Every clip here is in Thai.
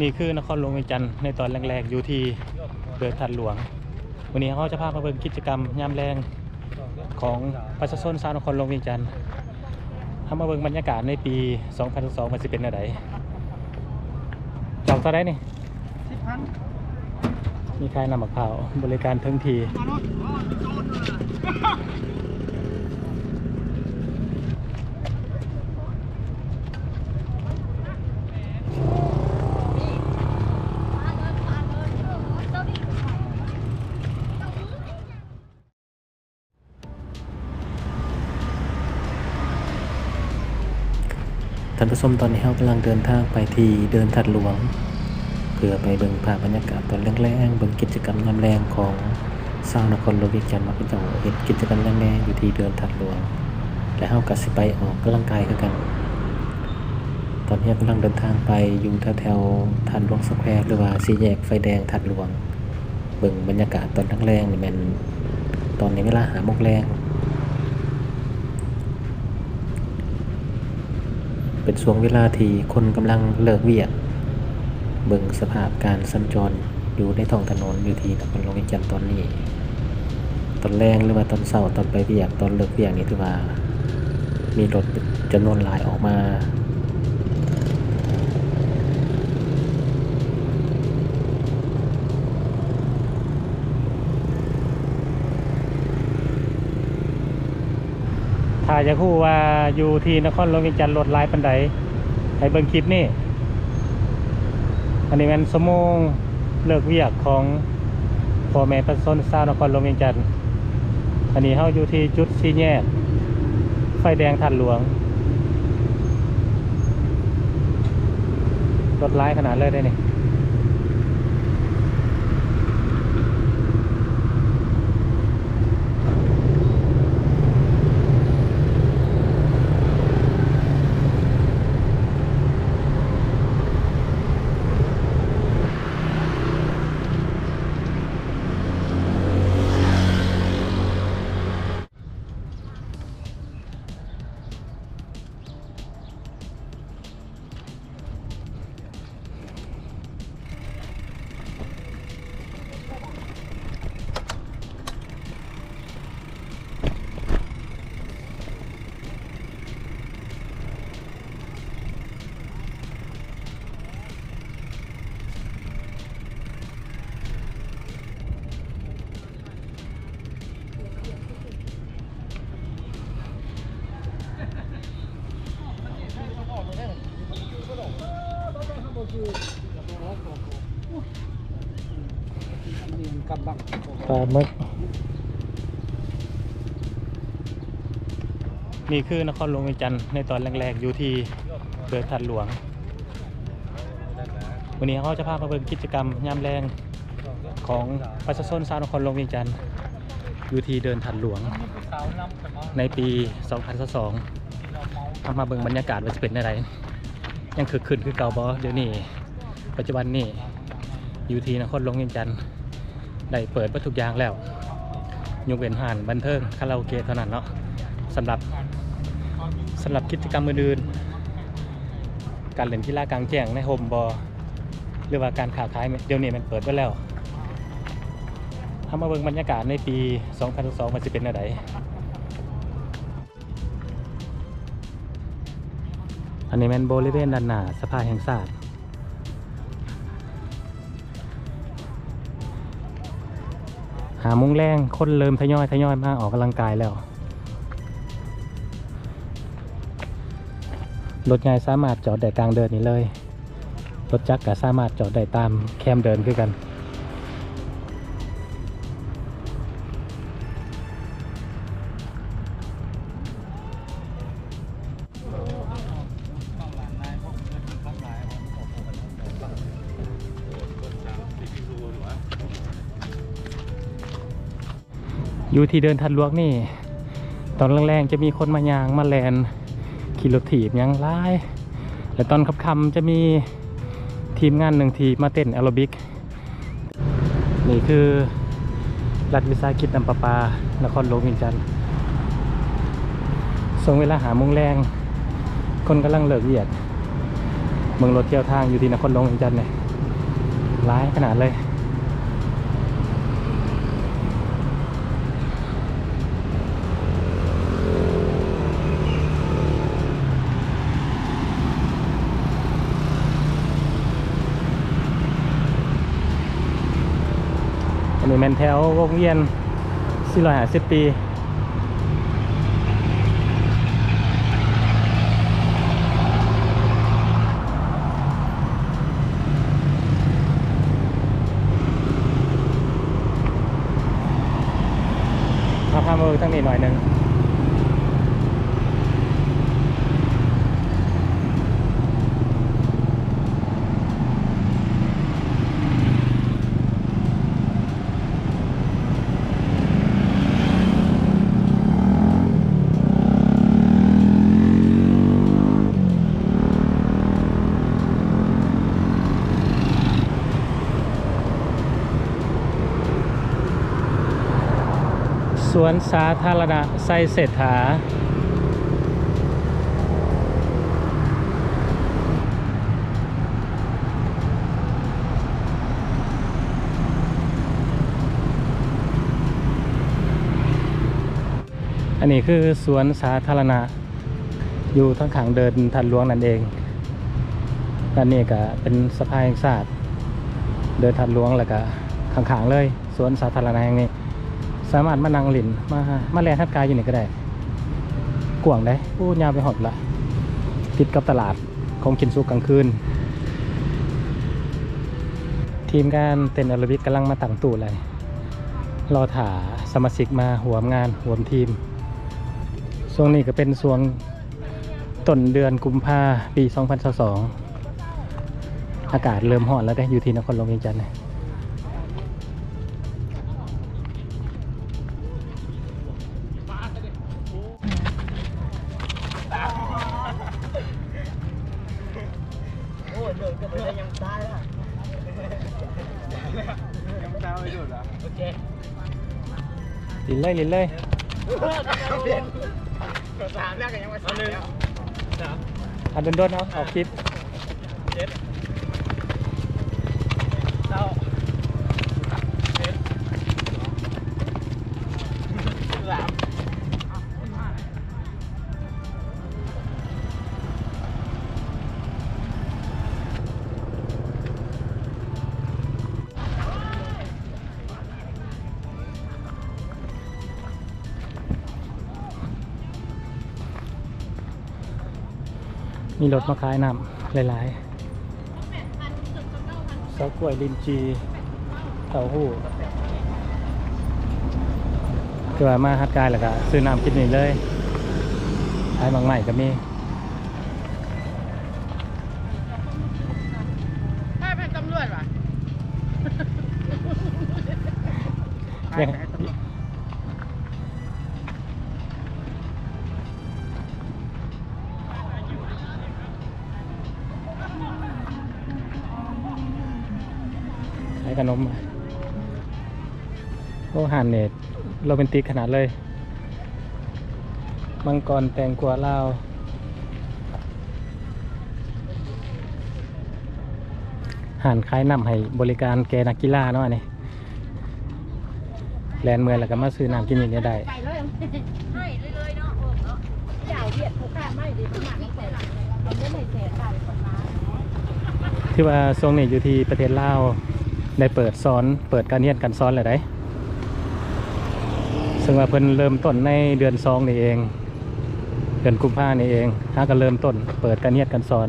นี่คือนครหลวงเวียงจันทร์ในตอนแรกๆ อยู่ที่เดือทัดหลวง วันนี้เขาจะพามาเบิ่งกิจกรรมยามแรงของประชาชนชาวนครหลวงเวียงจันทร์ทำมาเบิ่งบรรยากาศในปี 2022มันจะเป็นอะไรจองเท่าไหรนี่สิบพันมีใครนำมะพร้าวบริการทั้งทีารถอ๋อโจรเลยท่านผู้ชมตอนนี้เรากำลังเดินทางไปที่เดินถัดหลวง เพื่อไปเบิ่งภาพบรรยากาศตอนแรงๆเบิ่งกิจกรรมยามแรงของชาวนครหลวงเวียงจันมาเป็นจังหวะเห็นกิจกรรมแรงๆอยู่ที่เดินถัดหลวง และเฮาก็สิไปออกกำลังกายคือกัน ตอนนี้กำลังเดินทางไปอยู่แถวๆทันหลวงสแควร์หรือว่าสี่แยกไฟแดงทัดหลวง เบิ่งบรรยากาศตอนแรงๆนี่มันตอนนี้เวลาหาโมงแรง เป็นช่วงเวลาที่คนกำลังเลิกเวียก เบิ่งสภาพการสัญจรอยู่ในท้องถนนอยู่ที่ตำบลลงเวีจันตอนนี้ ตอนแรงหรือว่าตอนเช้าตอนไปเวียกตอนเลิกเวียกนี่ถือว่า มีรถจำนวนหลายออกมา ถ้าอยากรู้ว่าอยู่ที่นครหลวงเวียงจันทร์รถลายปันใดให้เบิ่งคลิปนี่ อันนี้มันสมงเลิกเวียกของพ่อแม่ประชาชนชาวนครหลวงเวียงจันทร์อันนี้เฮาอยู่ที่จุดสี่แยก ไฟแดงทันหลวง รถร้ายขนาดเลยได้นี่กาหมึกนี่คือนครหลวงเวียงจันทร์ในตอนแรกๆ อยู่ที่เดือทัดหลวง วันนี้เขาจะพามาเบิ่งกิจกรรมยามแรงของประชาชนชาวนครหลวงเวียงจันทร์อยู่ที่เดินทัดหลวง ในปี 2022ทำมาเบิ่งบรรยากาศว่าจะเป็นอะไร ยังคือขึ้นคือเก่าบอเดี๋ยวนี้ปัจจุบันนี้อยู่ที่นครหลวงเวียงจันทร์ ได้เปิดวัตถุกอย่างแล้วยกเว้นห้านบันเทิงคาราโอเกะเท่านั้นเนาะสำหรับสำหรับกิจกรรมอื่นๆการเล่นกีฬากลางแจ้งในโฮมบอหรือว่าการค้าขายเดี๋ยวนี้มันเปิดไว้แล้วทำมาเบิ่งบรรยากาศในปี 2022มันจะเป็นอะไรอันนี้แมันบริเวณด้านหน้าสภาแห่งชาสติ หามุงแรงคนเริ่มทยอยทยอยมาออกกำลังกายแล้วรถไงสามารถจอดได้กลางเดินนี้เลยรถจักรก็สามารถจอดได้ตามแคมเดินคือกัน อยู่ที่เดินทัดลวกนี่ ตอนแรงๆจะมีคนมายางมาแลนขี่รถถีบยังไล่แต่ตอนค่ำๆจะมีทีมงานหนึ่งทีมาเต้นแอโรบิก นี่คือรัฐวิสาหกิจนำปะปานครหลวงวียงจันทร์ส่งเวลาหามุงแรง คนกำลังเลิกเวียดเมืองรถเที่ยวทางอยู่ที่นครหลวงวียงจันทร์เนี่ยร้ายขนาดเลย อันนี้ แถววงเวียน450ปี มาพามาดูทั้งนี้หน่อยหนึ่ง สวนสาธารณะไซเศรษฐา อันนี้คือสวนสาธารณะ อยู่ทั้งขางเดินทันหลวงนั่นเองด้านนี้ก็เป็นสะพานแห่งศาสตร์เดินทันหลวงแล้วก็ขางๆเลย สวนสาธารณะแห่งนี้ สามารถมานั่งหลินมามาแลนทัดกายอยู่นี่ก็ได้กว่างได้พูดยาวไปหดละติดกับตลาดคงกินซุกกลางคืน ทีมงานเต้นอโรบิกกำลังมาตั้งตู้เลยรอถ่าสมาชิกมาหัวงานหัวทีมช่วงนี้ก็เป็นช่วงต้นเดือนกุมภาปี 2022อากาศเริ่มร้อนแล้วได้อยู่ที่นครหลวงเวียงจันทร์ เลยลินเลยสามแรกกันยังมาสามแล้วสามอันโดนๆเอาออกคลิป มีรถมาขายน้ำหลายๆเสากล้วยลินจีเต้าหู้คือว่ามาฮัดกายแล้วก็ซื้อน้ำกินนี่เลยขายบางใหม่ก็มีถ้าเป็นตำรวจวะยัง นมมาโอ้หานเนตโรแมนติกขนาดเลย มังกรแตงกวาลาวหานคล้ายนำให้บริการแกนักกีฬาเนาะอันนี่แลนเมืองแล้วก็มาซื้อน้ำกินอย่างนี้ได้ไปเลยให้เลยๆเนาะเออเนาะอย่าเอาเบียดผู้ค้าไม่ดีขนาดนี้แต่เราไม่ได้เสียค่าคนมาที่ว่าทรงนี้อยู่ที่ประเทศลาว ได้เปิดสอนเปิดการเรียนการสอนเลยได้ซึ่งว่าเพิ่นเริ่มต้นในเดือนสองนี่เอง เดือนกุมภานี่เองถ้าก็เริ่มต้น เปิดการเรียนการสอน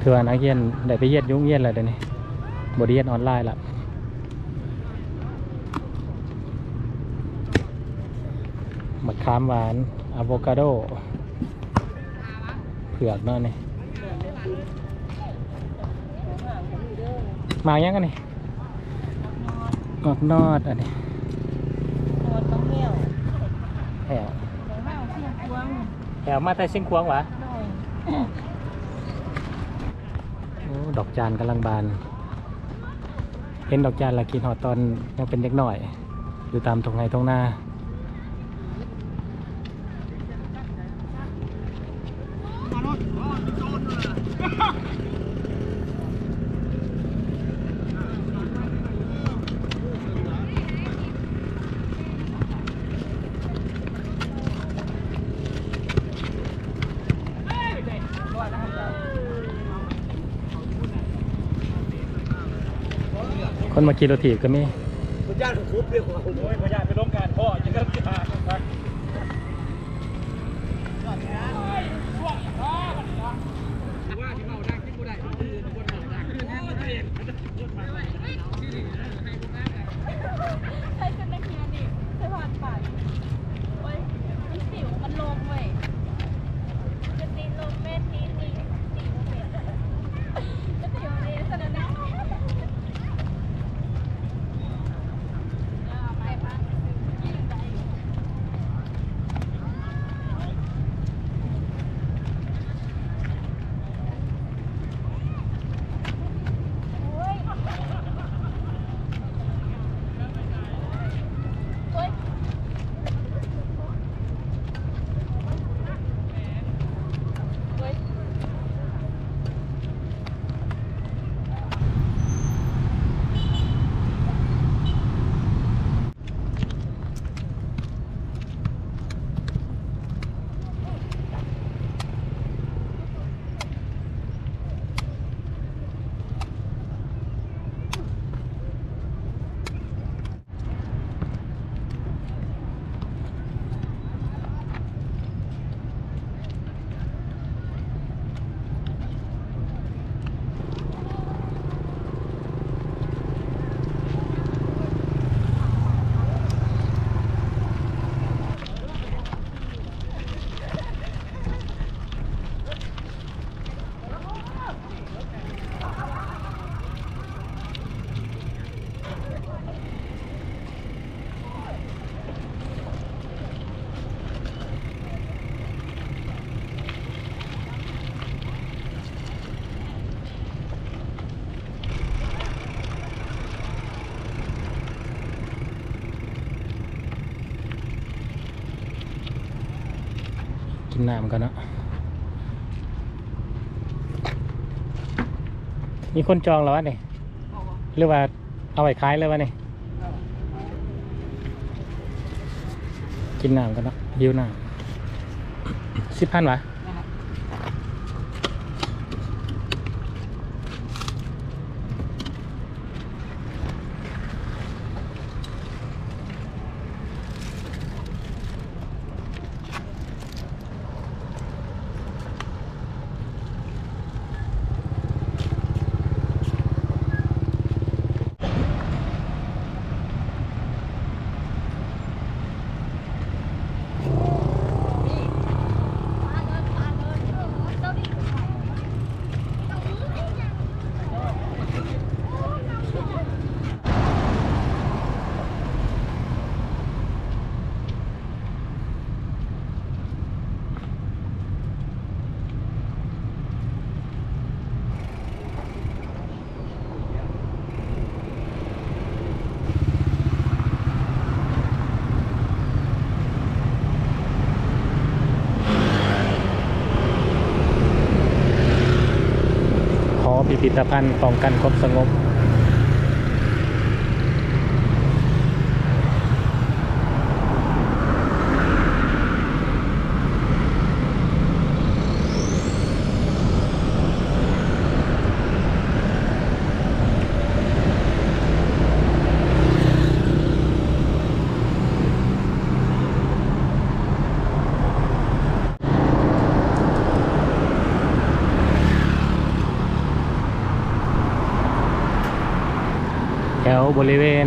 คือว่านักเรียนได้ไปเรียนยุ่งเรียนอะไรเดี๋ยวนี้บทเรียนออนไลน์ละมะขามหวานอะโวคาโดเผือกเนาะนี่มายังกันนี่ งอกนอดอันนี้ตัวต้องเลี้ยวแถวเดี๋ยวมาเอาเสียงพวงแถวมาแต่เชียงควงหวะหน่อยโอ้ดอกจานกำลังบาน เห็นดอกจานละกินหอดตอนยังเป็นเด็กหน่อย อยู่ตามตรงไงตรงหน้า เคนมาขี่รถถีบก็มีคุณย่าถูกทุบเรียกว่าโอ้ยคุณย่าไปล้มการพ่อจะเริ่มทา กินน้ำกันเนาะมีคนจองแล้ววะนี่หรือว่าเอาไว้ขายเลยวะนี่กินน้ำกันเนาะหิวน้ำสิบพันวะขอ พิพิธภัณฑ์ป้องกันความสงบ ริเวณ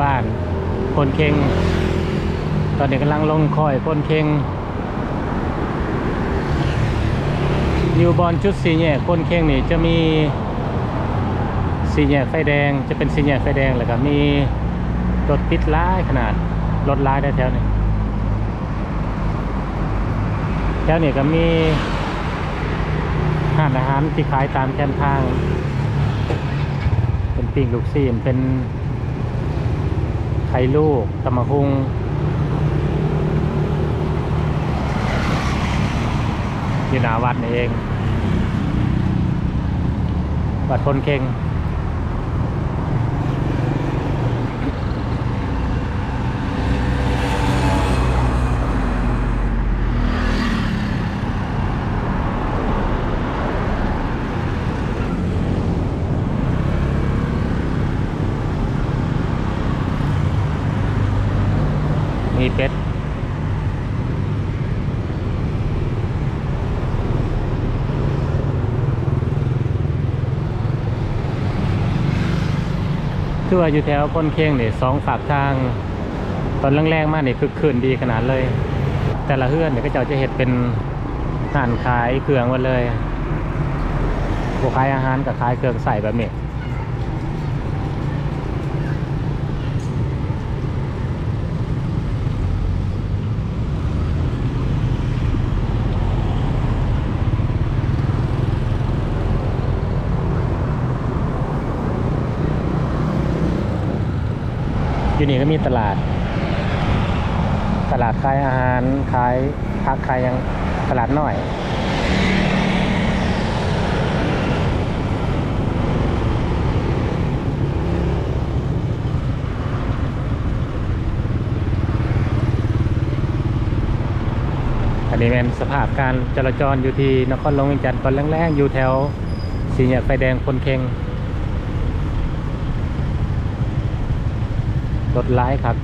บ้านคนเคงตอนนี้กำลังลงคอยคนเคงอยู่บอลจุดสีแยกคนเคงนี่จะมีสีแยกไฟแดงจะเป็นสีแยกไฟแดงแล้วก็มีรถติดร้ายขนาดรถร้ายได้แถวนี้แถวนี้ก็มีห้านอาหารที่ขายตามแคมทาง เป็นปิ้งลูกซีนเป็น ไข่ลูกตำมะฮุงอยู่หนาวัดนี่เอง วัดพลเข่ง คือว่าอยู่แถวก้นเคียงนี่ยสองฝากทาง ตอนแรงๆมากเนี่ยคือคืนดีขนาดเลย แต่ละเฮือนเนี่ยก็เจ้าจะเห็ดเป็นร้านขายเครื่องหมาเลยพวกขายอาหารกับขายเครื่องใส่แบบนี้ อยู่นี่ก็มีตลาด ตลาดขายอาหารขายพักขายยังตลาดน้อยอันนี้เป็นสภาพการจราจรอยู่ที่นครหลวงวียงจันทร์ตอนแรกๆอยู่แถวสี่แยกไฟแดงคนเค็ง รถร้ายครับ